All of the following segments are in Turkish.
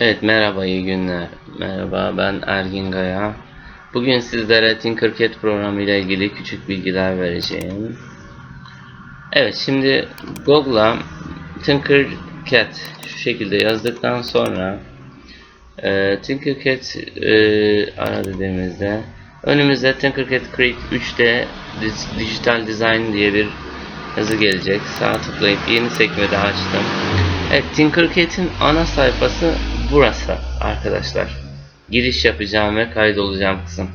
Evet merhaba iyi günler. Merhaba ben Ergin Gaya. Bugün sizlere Tinkercad programı ile ilgili küçük bilgiler vereceğim. Evet şimdi Google'a Tinkercad şu şekilde yazdıktan sonra e, Tinkercad e, ara dediğimizde önümüzde Tinkercad Create 3D Dis- Digital Design diye bir yazı gelecek. Sağ tıklayıp yeni sekmede açtım. Evet Tinkercad'in ana sayfası burası arkadaşlar. Giriş yapacağım ve kaydolacağım kısım.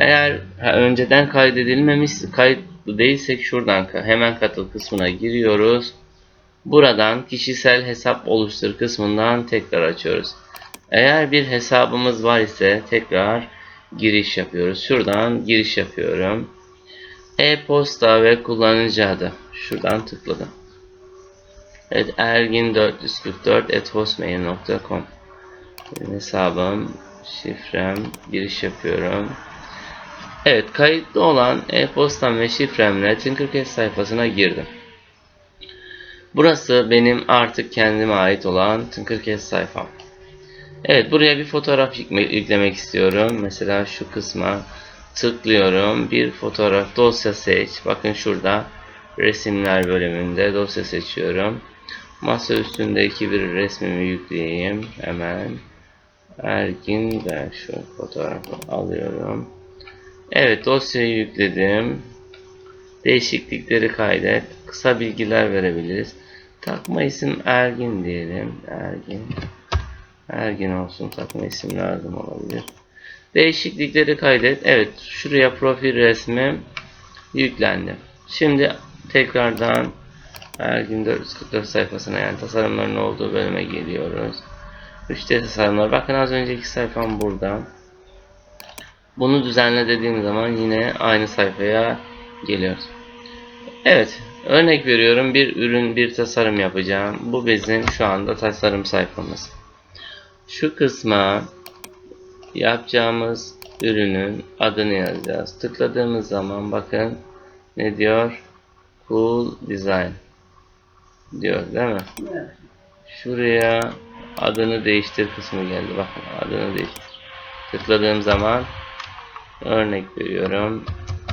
Eğer önceden kaydedilmemiş kayıt değilsek şuradan hemen katıl kısmına giriyoruz. Buradan kişisel hesap oluştur kısmından tekrar açıyoruz. Eğer bir hesabımız var ise tekrar giriş yapıyoruz. Şuradan giriş yapıyorum. E-posta ve kullanıcı adı. Şuradan tıkladım. Evet ergin444 Benim hesabım, şifrem, giriş yapıyorum. Evet kayıtlı olan e-postam ve şifremle Tinkercad sayfasına girdim. Burası benim artık kendime ait olan Tinkercad sayfam. Evet buraya bir fotoğraf yüklemek istiyorum. Mesela şu kısma tıklıyorum. Bir fotoğraf dosya seç. Bakın şurada resimler bölümünde dosya seçiyorum. Masa üstündeki bir resmimi yükleyeyim. Hemen Ergin ben şu fotoğrafı alıyorum. Evet dosyayı yükledim. Değişiklikleri kaydet. Kısa bilgiler verebiliriz. Takma isim Ergin diyelim. Ergin. Ergin olsun. Takma isim lazım olabilir. Değişiklikleri kaydet. Evet şuraya profil resmi yüklendi. Şimdi tekrardan Ergin 444 sayfasına yani tasarımların olduğu bölüme geliyoruz. 3D tasarımlar. Bakın az önceki sayfam burada. Bunu düzenle dediğim zaman yine aynı sayfaya geliyoruz. Evet. Örnek veriyorum. Bir ürün, bir tasarım yapacağım. Bu bizim şu anda tasarım sayfamız. Şu kısma yapacağımız ürünün adını yazacağız. Tıkladığımız zaman bakın ne diyor? Cool Design diyor değil mi? Şuraya adını değiştir kısmı geldi. Bakın adını değiştir. Tıkladığım zaman örnek veriyorum.